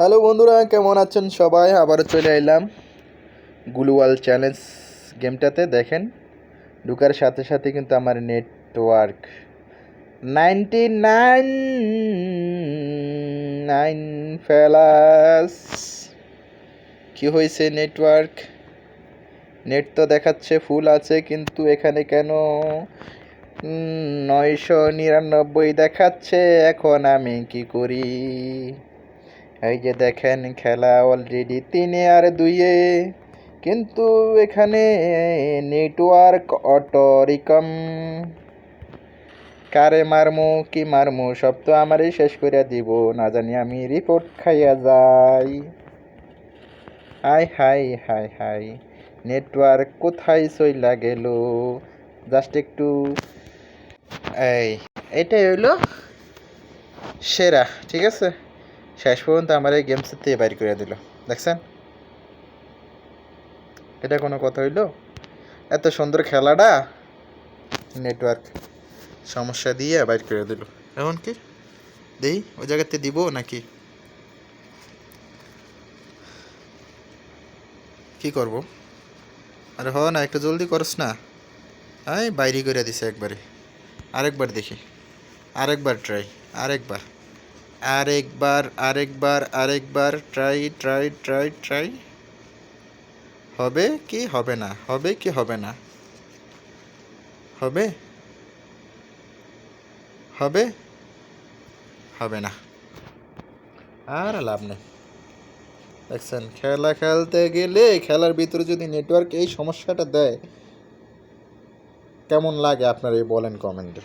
Hello বন্ধুরা, কেমন আছেন সবাই? আবারও চলে এলাম গ্লুয়াল চ্যালেঞ্জ গেমটাতে। দেখেন, ঢুকার সাথে সাথে কিন্তু আমার নেটওয়ার্ক নাইনটি নাইন নাইন ফেলাস কি হয়েছে নেটওয়ার্ক নেট তো দেখাচ্ছে ফুল আছে, কিন্তু এখানে কেন? নয়শো নিরানব্বই দেখাচ্ছে, এখন আমি কি করি? এই যে দেখেন খেলা অলরেডি তিনে আর দুইয়ে। কিন্তু এখানে নেটওয়ার্ক অটো রিকম কারে মারমু, কি মারমু, সব তো আমারই শেষ করে দিব। না জানি আমি রিপোর্ট খাইয়া যাই। Hi hi hi hi network কোথায় চইলা গেল? জাস্ট একটু এই, এটাই হইল সেরা, ঠিক আছে? শেষ পর্যন্ত আমার এই গেমস থেকে বাইর করে দিল। দেখছেন? এটা কোনো কথা হইল? এত সুন্দর খেলাটা? নেটওয়ার্ক সমস্যা দিয়ে বাইর করে দিল। এখন কি? দেই, ওই জায়গাতে দিব নাকি? কি করব? আরে হ না, একটু জলদি করস না। আই বাইরে করে দিছে একবারে। আরেকবার দেখি। আরেকবার ট্রাই আরেকবার। আরেকবার আরেকবার আরেকবার ট্রাই ট্রাই ট্রাই ট্রাই হবে কি হবে না? হবে কি হবে না? হবে? হবে? হবে না। আর লাভ নেই। দেখছেন, খেলা খেলতে গেলে খেলার ভিতরে যদি নেটওয়ার্ক এই সমস্যাটা দেয়, কেমন লাগে আপনারা এই বলেন কমেন্টে